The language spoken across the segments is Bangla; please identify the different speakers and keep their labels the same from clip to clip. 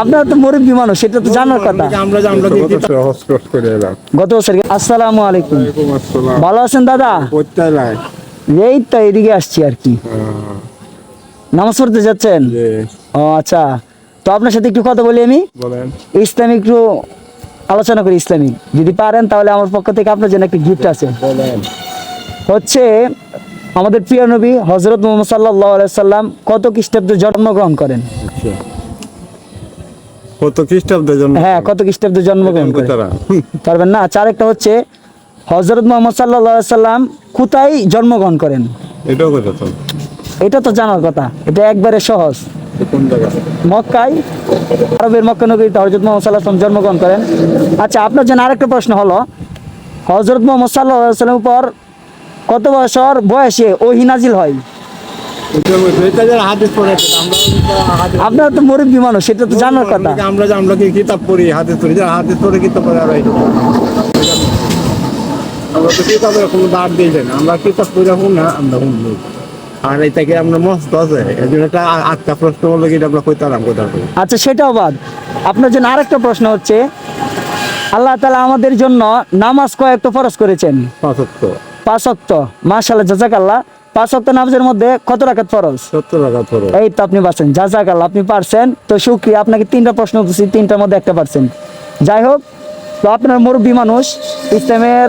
Speaker 1: আপনার তো মুরব্বী মানুষ সেটা তো জানার কথা। গত বছর আসসালামু আলাইকুম। ভালো আছেন দাদা? এই তো এদিকে আসছি আর কি। নামাজ পড়তে যাচ্ছেন? ও আচ্ছা। তো আপনার সাথে একটু কথা বলি আমি। ইসলামিক একটু আলোচনা করি ইসলামিক যদি পারেন তাহলে আমার পক্ষ থেকে আপনার জন্য একটা গিফট আছে। হচ্ছে আমাদের প্রিয় নবী হজরত মোহাম্মদ সাল্লাহ সাল্লাম কত খ্রিস্টাব্দে জন্মগ্রহণ করেন?
Speaker 2: কত খ্রিস্টাব্দের জন্য
Speaker 1: হ্যাঁ কত খ্রিস্টাব্দে জন্মগ্রহণ করেন? পারবেন না? আচ্ছা আরেকটা হচ্ছে হজরত মোহাম্মদ সাল্লাহ সাল্লাম কোথায় জন্মগ্রহণ করেন?
Speaker 2: এটাও কথা
Speaker 1: এটা তো জানার কথা। এটা একবারে সহজ। মক্কায় আরবের মক্কা নগরীতে হজরত মোহাম্মদ সাল্লাহ সাল্লাম জন্মগ্রহণ করেন। আচ্ছা আপনার জন্য আরেকটা প্রশ্ন হলো হজরত মোহাম্মদ সাল্লাহ সাল্লামের পর কত বছর বয়সে ওহি নাজিল হয়? আপনার তো মুরব্বী মানুষ সেটা তো জানার কথা।
Speaker 3: আমরা আমরা কি কিতাব পড়ি হাদিস পড়ি যারা হাদিস পড়ে কিতাব পড়ে আর আমরা তো কিতাবের কোনো দাঁড় দিই আমরা কিতাব পড়ে শুন না আমরা আর মস্ত আছে। এই জন্য একটা আটটা প্রশ্ন কি এটা আমরা কইতাম কোথাও
Speaker 1: আচ্ছা সেটাও বাদ। আপনার জন্য আরেকটা প্রশ্ন হচ্ছে আল্লাহ তালা আমাদের জন্য নামাজ কয়েকটা ফরজ করেছেন?
Speaker 2: পাঁচত্ব
Speaker 1: পাঁচ অক্ত মাশাল্লাহ জাজাক আল্লাহ পাঁচ অক্ত নামাজের মধ্যে কত রাখাত ফরজ?
Speaker 2: সত্তর
Speaker 1: এই তো আপনি পারছেন। জাজাকাল্লাহ আপনি পারছেন। তো শুক্রিয়া আপনাকে তিনটা প্রশ্ন তিনটার মধ্যে একটা পারছেন। যাই হোক তো আপনার মুরব্বী মানুষ ইসলামের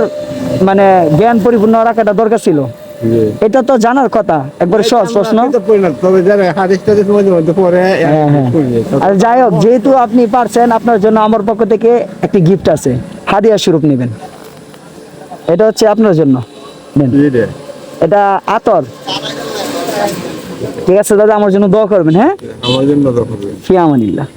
Speaker 1: মানে জ্ঞান পরিপূর্ণ রাখাটা দরকার ছিল। এটা তো জানার কথা একবারে সহজ প্রশ্ন। হ্যাঁ, হ্যাঁ। আর যাই হোক যেহেতু আপনি পারছেন আপনার জন্য আমার পক্ষ থেকে একটি গিফট আছে। হাদিয়া স্বরূপ নেবেন। এটা হচ্ছে আপনার জন্য। এটা আতর। ঠিক আছে দাদা আমার জন্য দোয়া করবেন হ্যাঁ?
Speaker 2: আমার জন্য দোয়া করবেন।
Speaker 1: ফিয়ামানিল্লাহ